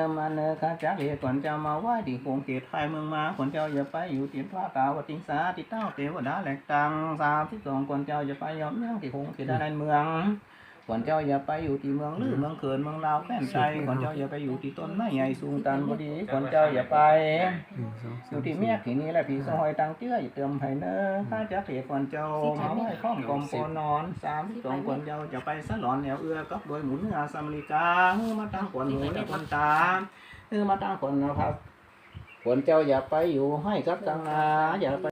อาเนมาเนอข้าจักเรียก่อนเจ้ามาไหว้ที่คงเขตไทยเมืองมาคนเจ้าอย่าไปอยู่ติดพระกาวติงสาติดเต้าเทวดาแหลกตังสามที่สองคนเจ้าอย่าไปยอมยังที่คงเขตด้านเมือง ก่อนเจ้าอย่าไปอยู่ที่เมืองลือเมืองเขินเมืองลาวแฟนใจก่อนเจ้าอย่าไปอยู่ที่ต้นไม้ใหญ่สูงตันบดีก่อนเจ้าอย่าไป อยู่ที่เมียที่นี่แหละผีซอยตังเจื้ออยู่เติมไผ่เนอข้าจะเขียก่อนเจ้ามาไหว้ข้อมกลมโปนอนสามที่สองก่อนเจ้าจะไปสลอนแนวเอือกับโดยหมุนงาสามริกาเฮือมาตั้งก่อนหูและคนตาเฮือมาตั้งก่อนนะครับก่อนเจ้าอย่าไปอยู่ให้กับตังนาอย่าไป